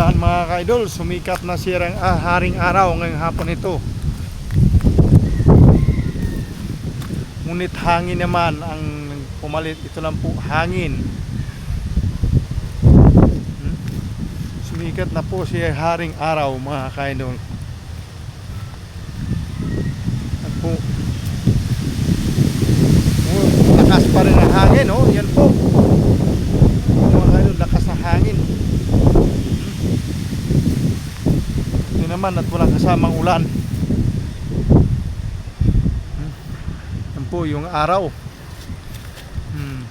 ulan mga kaidol. Sumikat na sirang ah, haring araw ngayong hapon ito. Ngunit hangin naman ang pumalit. Ito lang po hangin. Hmm? Sumikat na po si haring araw mga kaidol. At po Oh, lakas pa rin ang hangin, oh. Yan po. Mga kaidol, lakas ng hangin. Ito naman at walang kasamang ulan. Hmm. Yan po yung araw. Hmm.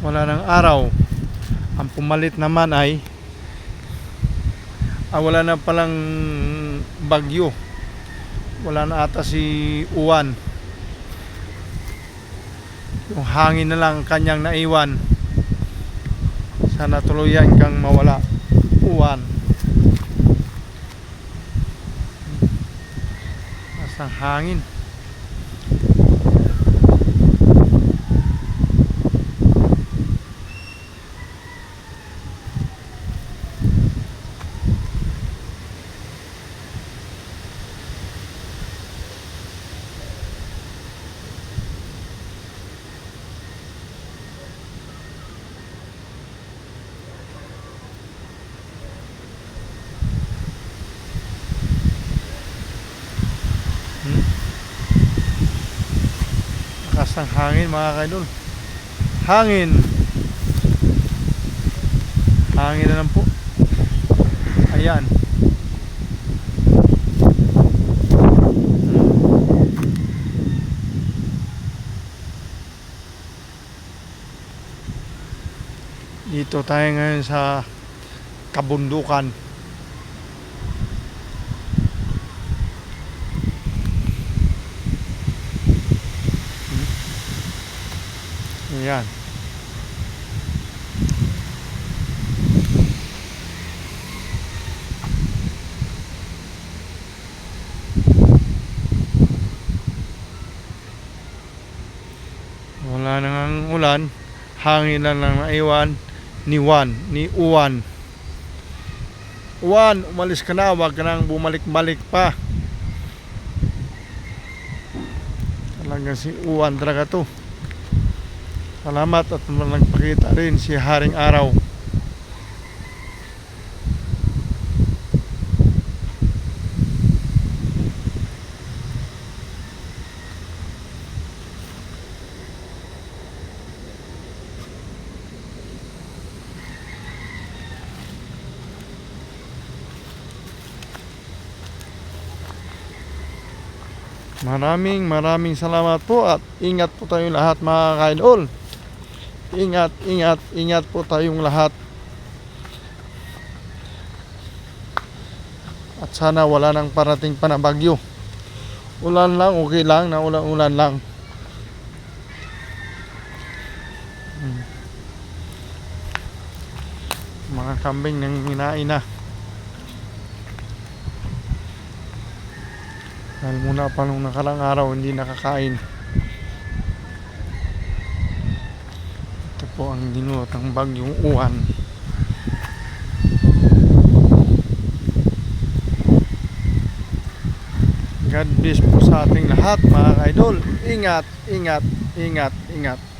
Wala ng araw. Ang pumalit naman ay ah, wala na palang bagyo. Wala na ata si Uwan. Yung hangin na lang ang kanyang naiwan. Sana tuluyan kang mawala. Uwan. Nasa hangin. Hmm? Lakas ng hangin mga kaidol. Hangin. Hangin na lang po. Ayan. Dito tayo ngayon sa kabundukan. Ayan. Wala nang ang ulan. Hangin lang lang naiwan ni Juan, ni Uwan. Uwan, umalis ka na. Huwag ka nang bumalik-balik pa. Talagang si Uwan talaga to. Salamat at nagpakita rin si Haring Araw. Maraming maraming salamat po at ingat po tayong lahat mga kaidol. Ingat, ingat, ingat po tayong lahat. At sana wala nang parating pa na bagyo. Ulan lang, okay lang na ulan-ulan lang. Hmm. Mga kambing nang hinain na. Dahil muna pa nung nakarang araw hindi nakakain. Po ang dinulot ng bagyong uwan. God bless po sa ating lahat mga idol. Ingat, ingat, ingat, ingat.